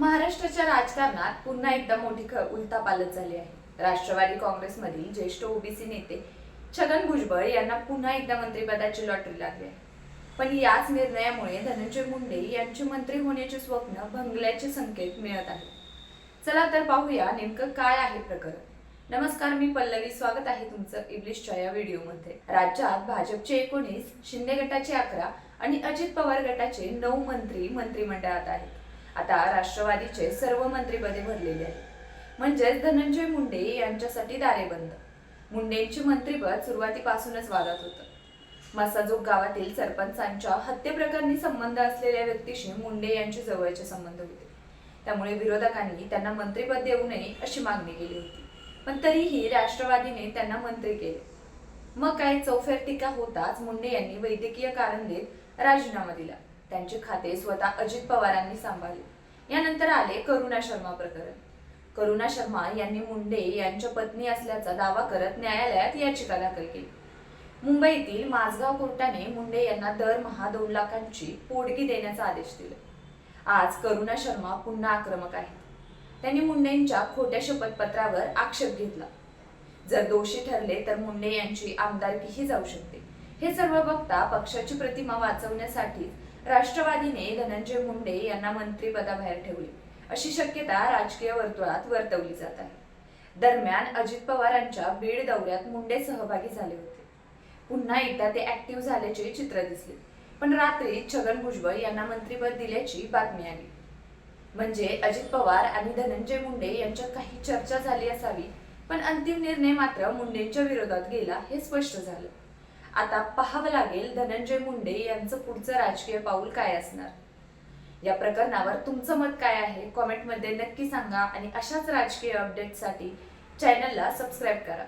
महाराष्ट्राच्या राजकारणात पुन्हा एकदा मोठी ख उलथापालट झाली आहे. राष्ट्रवादी काँग्रेसमधील ज्येष्ठ ओबीसी नेते छगन भुजबळ यांना पुन्हा एकदा मंत्रिपदाची लॉटरी लागली आहे. पण याच निर्णयामुळे धनंजय मुंडे यांचे मंत्री होण्याचे स्वप्न भंगल्याचे संकेत मिळत आहे चला तर पाहूया नेमकं काय आहे प्रकरण. नमस्कार मी पल्लवी. स्वागत आहे तुमचं इंग्लिशच्या या व्हिडिओमध्ये. राज्यात भाजपचे एकोणीस शिंदे गटाचे अकरा आणि अजित पवार गटाचे नऊ मंत्री मंत्रिमंडळात आहेत. आता राष्ट्रवादीचे सर्व मंत्रिपदे भरलेली आहेत. म्हणजेच धनंजय मुंडे यांच्यासाठी दारे बंद. मुंडेंची मंत्रिपद सुरुवातीपासूनच वादात होतं. मसाजोग गावातील सरपंचांच्या हत्येप्रकरणी संबंध असलेल्या व्यक्तीशी मुंडे यांचे जवळचे संबंध होते. त्यामुळे विरोधकांनी त्यांना मंत्रिपद देऊ नये अशी मागणी केली होती. पण तरीही राष्ट्रवादीने त्यांना मंत्री केले. मग काय चौफेर टीका होताच मुंडे यांनी वैद्यकीय कारण देत राजीनामा दिला. त्यांचे खाते स्वतः अजित पवारांनी सांभाळले. यानंतर आले करुणा शर्मा प्रकरण. करुणा शर्मा यांनी मुंडे यांच्या पत्नी असल्याचा दावा करत न्यायालयात याचिका दाखल केली. मुंबईतील माझगाव कोर्टाने मुंडे यांना दरमहा दोन लाखांची पोडगी देण्याचा आदेश दिला. आज करुणा शर्मा पुन्हा आक्रमक आहेत. त्यांनी मुंडेंच्या खोट्या शपथपत्रावर आक्षेप घेतला. जर दोषी ठरले तर मुंडे यांची आमदारकीही जाऊ शकते. हे सर्व बघता पक्षाची प्रतिमा वाचवण्यासाठी राष्ट्रवादीने धनंजय मुंडे यांना मंत्रिपदाबाहेर ठेवले. अशी शक्यता राजकीय वर्तुळात वर्तवली जात आहे. दरम्यान अजित पवारांच्या बीड दौऱ्यात मुंडे सहभागी झाले होते. पुन्हा एकदा ते ऍक्टिव्ह झाल्याचे चित्र दिसले. पण रात्री छगन भुजबळ यांना मंत्रिपद दिल्याची बातमी आली. म्हणजे अजित पवार आणि धनंजय मुंडे यांच्यात काही चर्चा झाली असावी पण अंतिम निर्णय मात्र मुंडेंच्या विरोधात गेला हे स्पष्ट झालं. आता पाहावं लागेल धनंजय मुंडे यांचं पुढचं राजकीय पाऊल काय असणार? या प्रकरणावर तुमचं मत काय आहे? कॉमेंटमध्ये नक्की सांगा आणि अशाच राजकीय अपडेटसाठी चॅनलला सबस्क्राईब करा.